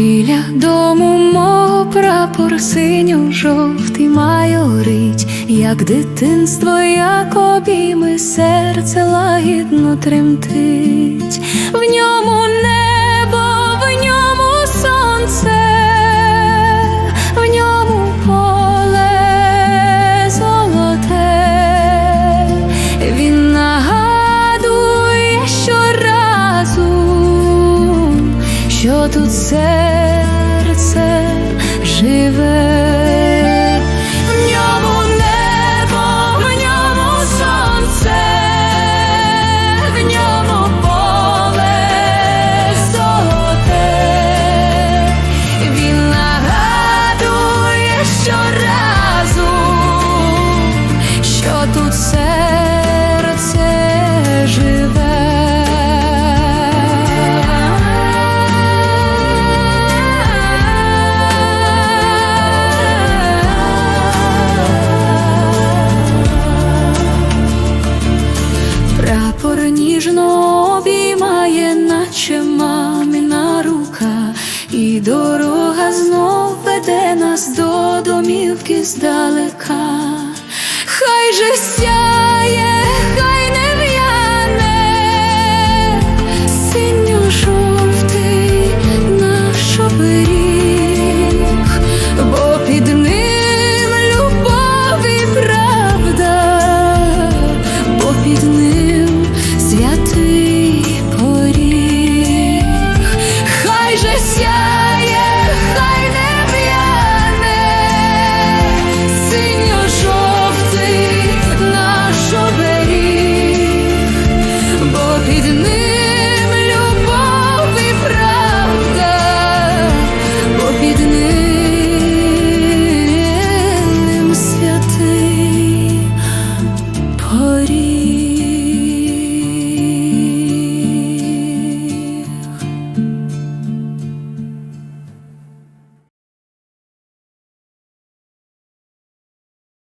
Біля дому мого прапор синьо жовтий майорить, як дитинство, як обійми, серце лагідно тремтить, в ньому не. Тут серце живе. В ньому ніжно обіймає, наче мамина рука, і дорога знов веде нас до домівки здалека. Хай же ся